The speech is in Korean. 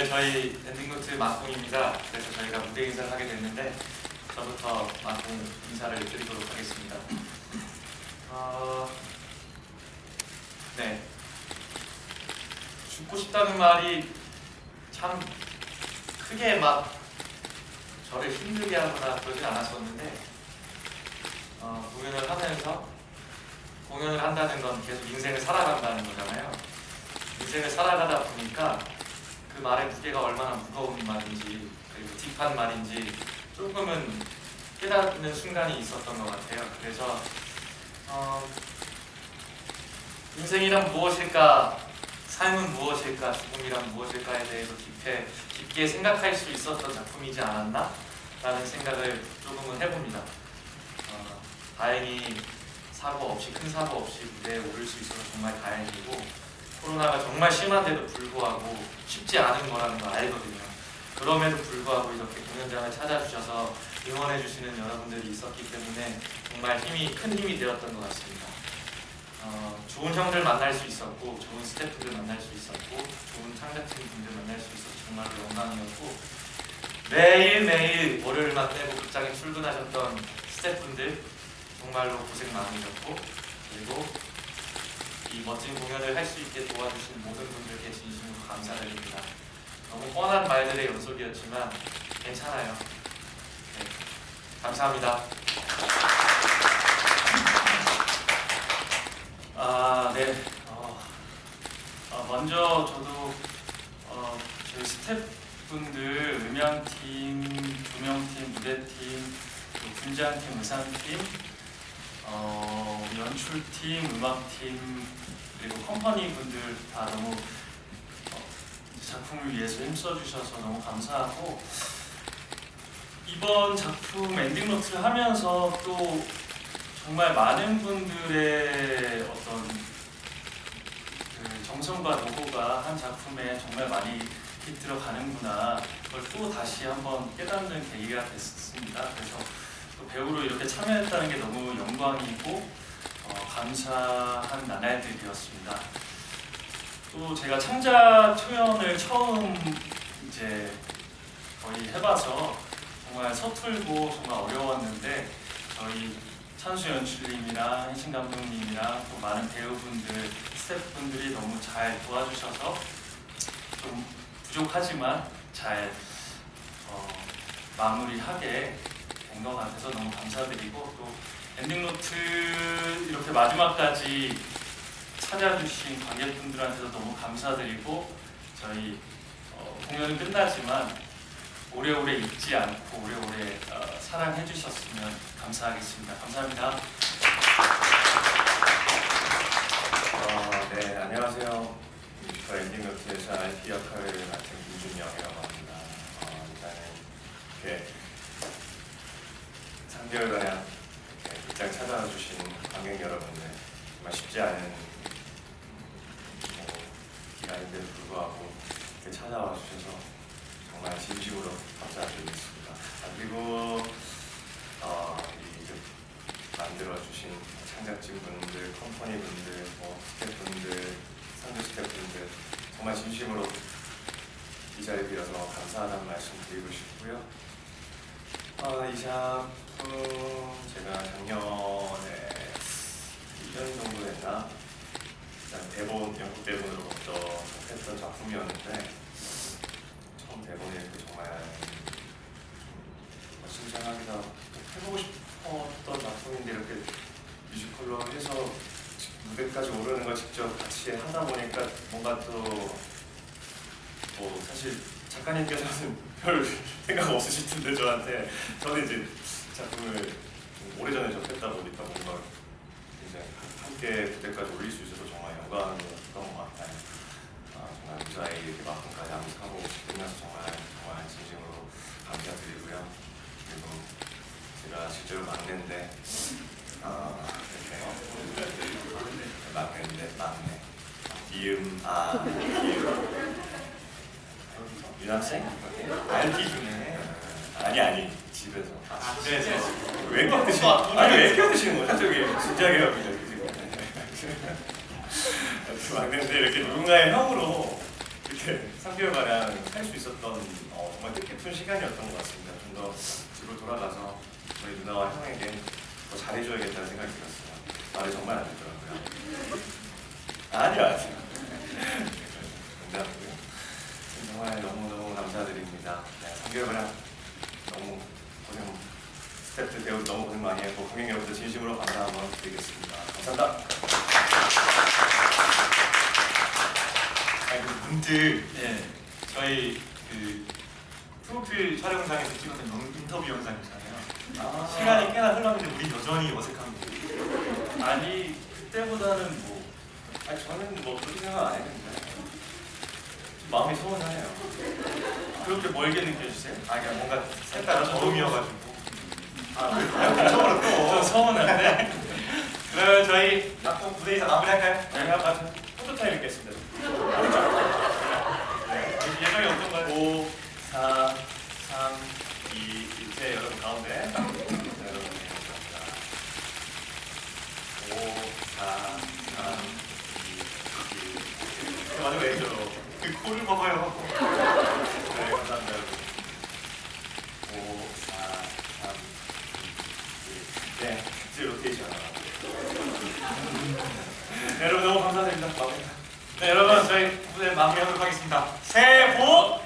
오늘 저희 엔딩노트 막공입니다. 그래서 저희가 무대 인사를 하게 됐는데 저부터 막공 인사를 드리도록 하겠습니다. 어, 네. 죽고 싶다는 말이 참 크게 막 저를 힘들게 하거나 그러진 않았었는데 어, 공연을 하면서 공연을 한다는 건 계속 인생을 살아간다는 거잖아요. 인생을 살아가다 보니까 그 말의 무게가 얼마나 무거운 말인지 그리고 딥한 말인지 조금은 깨닫는 순간이 있었던 것 같아요. 그래서 어, 인생이란 무엇일까, 삶은 무엇일까, 죽음이란 무엇일까에 대해서 깊게, 깊게 생각할 수 있었던 작품이지 않았나? 라는 생각을 조금은 해봅니다. 어, 다행히 사고 없이, 큰 사고 없이 무대에 오를 수 있어서 정말 다행이고 코로나가 정말 심한데도 불구하고 쉽지 않은 거라는 걸 알거든요. 그럼에도 불구하고 이렇게 공연장을 찾아주셔서 응원해 주시는 여러분들이 있었기 때문에 정말 힘이 큰 힘이 되었던 것 같습니다. 어, 좋은 형들 만날 수 있었고, 좋은 스태프들 만날 수 있었고, 좋은 창작팀 분들 만날 수 있어서 정말로 영광이었고 매일매일 월요일만 빼고 극장에 출근하셨던 스태프분들 정말로 고생 많으셨고 그리고 이 멋진 공연을 할 수 있게 도와주신 모든 분들께 진심으로 감사드립니다. 너무 뻔한 말들의 연속이었지만 괜찮아요. 네, 감사합니다. 아, 네. 어, 어, 먼저 저도 어, 저희 스태프분들 음향팀, 조명팀, 무대팀, 분장팀, 의상팀, 어, 연출팀, 음악팀 그리고 컴퍼니 분들 다 너무 어, 작품을 위해서 힘써 주셔서 너무 감사하고 이번 작품 엔딩 노트를 하면서 또 정말 많은 분들의 어떤 그 정성과 노고가 한 작품에 정말 많이 깃들어 가는구나 그걸 또 다시 한번 깨닫는 계기가 됐습니다. 그래서 또 배우로 이렇게 참여했다는 게 너무 영광이고 어, 감사한 나날들이었습니다. 또 제가 창작 초연을 처음 이제 거의 해봐서 정말 서툴고 정말 어려웠는데 저희 찬수 연출님이랑 혜신 감독님이랑 또 많은 배우분들, 스태프분들이 너무 잘 도와주셔서 좀 부족하지만 잘 어, 마무리하게 된 것 같아서 너무 감사드리고 또 엔딩노트 이렇게 마지막까지 찾아주신 관객분들한테도 너무 감사드리고 저희 어, 공연은 끝나지만 오래오래 잊지 않고 오래오래 어, 사랑해 주셨으면 감사하겠습니다. 감사합니다. 어, 네, 안녕하세요. 뮤지컬 엔딩노트에서 IP 역할을 맡은 김준영이라고 합니다. 어, 일단은 이렇게 3개월간에 이렇게 극장 찾아와 주신 관객 여러분들 정말 쉽지 않은 뭐, 기간인데도 불구하고 이렇게 찾아와 주셔서 정말 진심으로 감사드리겠습니다. 아, 그리고 어, 만들어 주신 창작진 분들, 컴퍼니 분들, 뭐 스태프분들, 상주 스태프분들 정말 진심으로 이 자리에 빌어서 감사하다는 말씀 드리고 싶고요. 아, 이 작품 제가 작년에 1년 정도 됐나? 일단 대본, 연극 대본으로 먼저 접했던 작품이었는데 처음 대본이 이렇게 정말 하고 해보고 싶었던 작품인데 이렇게 뮤지컬로 해서 무대까지 오르는 걸 직접 같이 하다 보니까 뭔가 또 뭐 사실 작가님께서는 별 생각 없으실 텐데 저한테 저는 이제 작품을 좀 오래전에 접했다 보니까 뭔가 이제 함께 무대까지 올릴 수 있어서 정말 영광이었던 것 같아요. 아, 정말 무사히 이렇게 막판까지 암흑하고 끝나서 정말 정말 진심으로 감사드리고요. 그리고 제가 실제로 막내인데 아, 이렇게 막내인데 막내 이음 아 이음 유학생? 알기 중에 아니 아니 집에서 아, 네, 네. 왜 껴드시 아니 왜 껴드시는 거죠 저기 진지하게 하고 지금 막내인데 이렇게 누군가의 형으로 이렇게 네, 3개월 가량 살 수 있었던 어, 정말 뜻깊은 시간이었던 것 같습니다. 좀더 집으로 돌아가서 저희 누나와 형에게 더 잘해줘야겠다는 생각이 들었어요. 말이 정말 안 듣더라고요. 아니요, 아니요. 농담이고요. 정말 너무너무 감사드립니다. 네, 3개월 가량 너무 고생, 스태프들 배우 너무 고생 많이 했고, 관객 여러분들 진심으로 감사 한번 드리겠습니다. 감사합니다. 아니 그 문득 예 저희 그 프로필 촬영장에서 찍었던 영- 인터뷰 영상이잖아요. 아, 시간이 꽤나 흘렀는데 우리 여전히 어색합니다. 아니 그때보다는 뭐 아니 저는 뭐 그렇게 생각 안 했는데 좀 마음이 서운하네요. 그렇게 멀게 느껴지세요? 아 그냥 뭔가 색깔 저음이어가지고 아좀또 서운한데 그러면 저희 아까 무대에서 마무리할까요? 제가 같은 포토 타임 있겠습니다. 네. 예정이 어떤가요? 5, 4, 3, 2, 1제 여러분 가운데 네, 여러분 감사합니다. 5, 4, 3, 2, 1 마지막 애죠. 그 코를 먹어요. 네, 감사합니다, 여러분. 5, 4, 3, 2, 1. 네, 이제 로테이션. 네, 여러분 너무 감사드립니다. 네 여러분 저희 무대 마무리하도록 하겠습니다. 새해 복